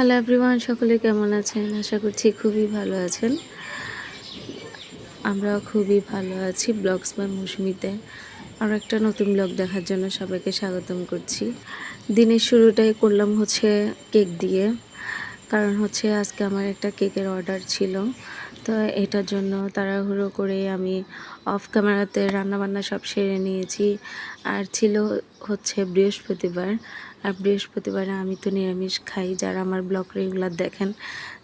Hello everyone সকলে কেমন আছেন? আশা করছি খুবই ভালো আছেন। আমরা খুবই ভালো আছি ব্লগস বাই মৌসুমিতে। আর একটা নতুন ব্লগ দেখার জন্য সবাইকে স্বাগতম করছি। দিনের শুরুটাই করলাম হচ্ছে কেক দিয়ে। কারণ হচ্ছে আজকে আমার একটা কেকের অর্ডার ছিল। তো এটার জন্য তাড়াহুড়ো করে আমি অফ ক্যামেরাতে রান্নাবান্না সব সেরে নিয়েছি। আর ছিল হচ্ছে বৃহস্পতিবার। আর বৃহস্পতিবারে আমি তো নিরামিষ খাই, যারা আমার ব্লগ রেগুলার দেখেন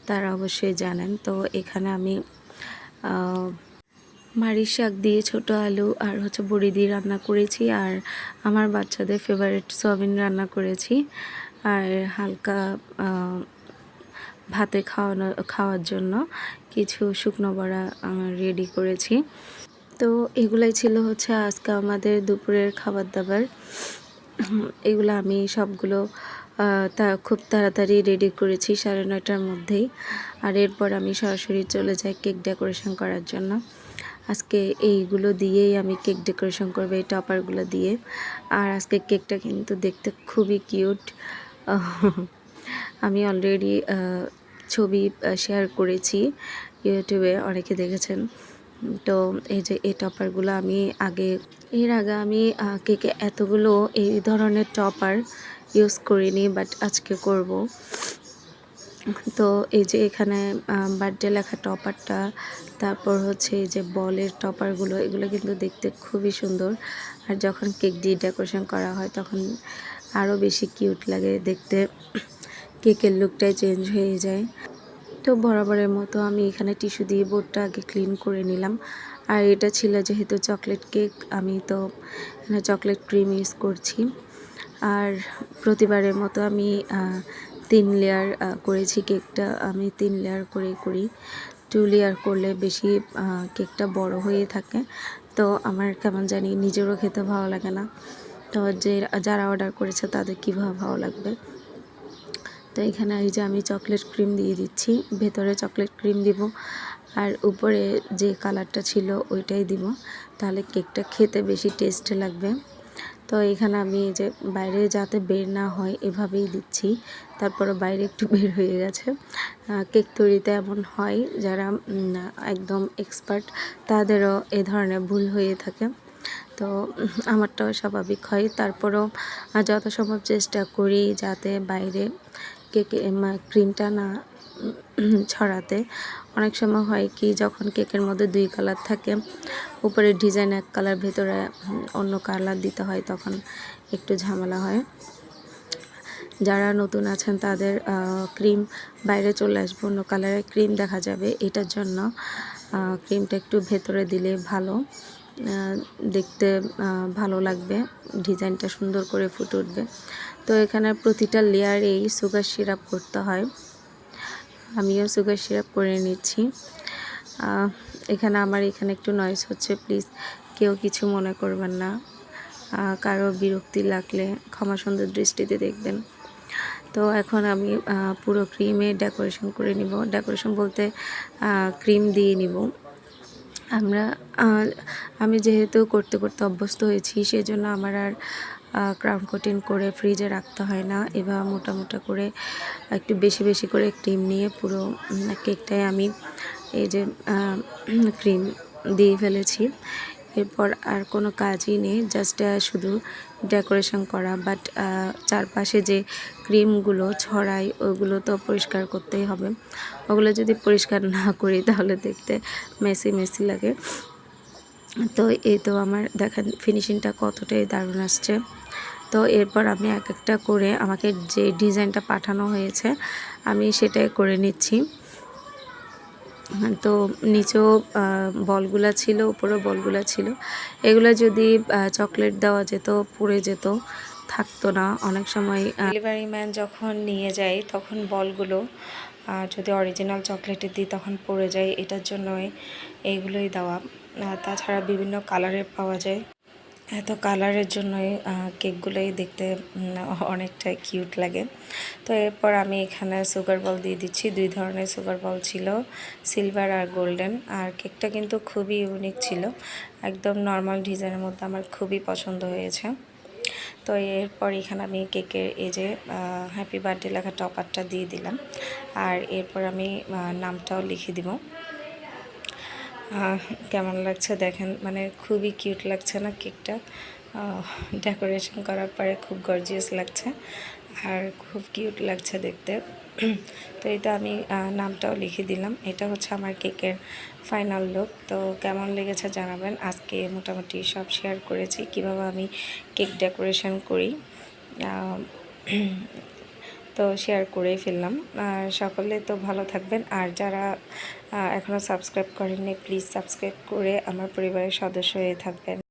তারা অবশ্যই জানেন। তো এখানে আমি মারির শাক দিয়ে ছোট আলু আর হচ্ছে বড়ি দিয়ে রান্না করেছি আর আমার বাচ্চাদের ফেভারিট সয়াবিন রান্না করেছি। আর হালকা ভাতে খাওয়ানো, খাওয়ার জন্য কিছু শুকনো বড়া রেডি করেছি। তো এগুলাই ছিল হচ্ছে আজকে আমাদের দুপুরের খাবার দাবার। এগুলো আমি সবগুলো তা খুব তাড়াতাড়ি রেডি করেছি সাড়ে নয়টার মধ্যেই। আর এরপর আমি সরাসরি চলে যাই কেক ডেকোরেশন করার জন্য। আজকে এইগুলো দিয়েই আমি কেক ডেকোরেশন করব, এই টপারগুলো দিয়ে। আর আজকে কেকটা কিন্তু দেখতে খুবই কিউট আমি অলরেডি ছবি শেয়ার করেছি, ইউটিউবে অনেকে দেখেছেন। তো এই যে এই টপারগুলো আমি আগে, এর আগে আমি কেকে এতগুলো এই ধরনের টপার ইউজ করিনি বাট আজকে করব। তো এই যে এখানে বার্থডে লেখা টপারটা তারপর হচ্ছে এই যে বলের টপারগুলো এগুলো কিন্তু দেখতে খুবই সুন্দর। আর যখন কেক দিয়ে ডেকোরেশন করা হয়, তখন আরও বেশি কিউট লাগে দেখতে। কেকের লুকটাই চেঞ্জ হয়ে যায়। তো বরাবরের মতো আমি এখানে টিস্যু দিয়ে বোর্ডটা আগে ক্লিন করে নিলাম। আর এটা ছিল যেহেতু চকলেট কেক, আমি তো এখানে চকলেট ক্রিম ইউজ করছি। আর প্রতিবারের মতো আমি তিন লেয়ার করেছি কেকটা। আমি তিন লেয়ার করে করি। টু লেয়ার করলে বেশি কেকটা বড় হয়ে থাকে। তো আমার কেমন জানি নিজেরও খেতে ভালো লাগে না। তো যে, যারা অর্ডার করেছে তাদের কীভাবে ভালো লাগবে? তো এখানে এই যে আমি চকলেট ক্রিম দিয়ে দিচ্ছি, ভেতরে চকলেট ক্রিম দিব আর উপরে যে কালারটা ছিল ওইটাই দিব। তাহলে কেকটা খেতে বেশি টেস্ট লাগবে। তো এখানে আমি এই যে বাইরে যাতে বের না হয় এভাবেই দিচ্ছি। তারপরে বাইরে একটু বের হয়ে গেছে। কেক তৈরিতে এমন হয় যারা একদম এক্সপার্ট, তাদেরও এ ধরনের ভুল হয়ে থাকে। তো আমারটাও স্বাভাবিক হয়। তারপরেও যত সম্ভব চেষ্টা করি যাতে বাইরে কেকে ক্রিমটা না ছড়াতে অনেক সময় হয় কি, যখন কেকের মধ্যে দুই কালার থাকে উপরে ডিজাইন এক কালার ভেতরে অন্য কালার দিতে হয়, তখন একটু ঝামেলা হয়। যারা নতুন আছেন, তাদের ক্রিম বাইরে চলে আসবে, অন্য কালারের ক্রিম দেখা যাবে, এটার জন্য ক্রিমটা একটু ভেতরে দিলে ভালো। দেখতে ভালো লাগবে, ডিজাইনটা সুন্দর করে ফুটে উঠবে। তো এখানে প্রতিটা লেয়ারেই সুগার সিরাপ করতে হয়। আমিও সুগার সিরাপ করে নিচ্ছি। এখানে আমার এখানে একটু নয়েস হচ্ছে প্লিজ কেউ কিছু মনে করবেন না। কারও বিরক্তি লাগলে ক্ষমা সুন্দর দৃষ্টিতে দেখবেন। তো এখন আমি পুরো ক্রিমে ডেকোরেশন করে নিব। ডেকোরেশন বলতে ক্রিম দিয়ে নিব। আমরা আমি যেহেতু করতে করতে অভ্যস্ত হয়েছি সেই জন্য আমার আর ক্রাউন কোটিং করে ফ্রিজে রাখতে হয় না এবার মোটা মোটা করে একটু বেশি বেশি করে ক্রিম নিয়ে পুরো কেকটাই কেকটায় আমি এই যে ক্রিম দিয়ে ফেলেছি। এরপর আর কোনো কাজই নেই জাস্ট শুধু ডেকোরেশন করা। বাট চারপাশে যে ক্রিমগুলো ছড়াই, ওগুলো তো পরিষ্কার করতেই হবে। ওগুলো যদি পরিষ্কার না করি, তাহলে দেখতে মেসি মেসি লাগে। তো এই তো আমার, দেখেন ফিনিশিংটা কতটাই দারুণ আসছে। তো এরপর আমি এক একটা করে আমাকে যে ডিজাইনটা পাঠানো হয়েছে, আমি সেটাই করে নিচ্ছি। তো নিচেও বলগুলো বলগুলা ছিল, উপরেও বলগুলা ছিল। এগুলো যদি চকলেট দেওয়া যেত, পুড়ে যেত, থাকতো না। অনেক সময় ডেলিভারি ম্যান যখন নিয়ে যায়, তখন বলগুলো যদি অরিজিনাল চকলেটে দিই, তখন পড়ে যায়। এটার জন্যই এইগুলোই দেওয়া। তাছাড়া বিভিন্ন কালারের পাওয়া যায়। এত কালারের জন্যই কেকগুলোই দেখতে অনেকটা কিউট লাগে। তো এরপর আমি এখানে সুগার বল দিয়ে দিচ্ছি। দুই ধরনের সুগার বল ছিল, সিলভার আর গোল্ডেন। আর কেকটা কিন্তু খুবই ইউনিক ছিল। একদম নর্মাল ডিজাইনের মধ্যে আমার খুবই পছন্দ হয়েছে। তো এরপর এখানে আমি কেকের এই যে হ্যাপি বার্থডে লেখা টপারটা দিয়ে দিলাম। আর এরপর আমি নামটাও লিখে দিব। কেমন লাগছে দেখেন মানে খুবই কিউট লাগছে না কেকটা। ডেকোরেশন করার পরে খুব গর্জিয়াস লাগছে আর খুব কিউট লাগছে দেখতে। তো এটা আমি নামটাও লিখে দিলাম। এটা হচ্ছে আমার কেকের ফাইনাল লুক তো কেমন লেগেছে জানাবেন। আজকে মোটামুটি সব শেয়ার করেছি। কীভাবে আমি কেক ডেকোরেশন করি। তো শেয়ার করেই ফেললাম। আর সকলে তো ভালো থাকবেন। আর যারা এখনও সাবস্ক্রাইব করেননি প্লিজ সাবস্ক্রাইব করে আমার পরিবারের সদস্য হয়ে থাকবেন।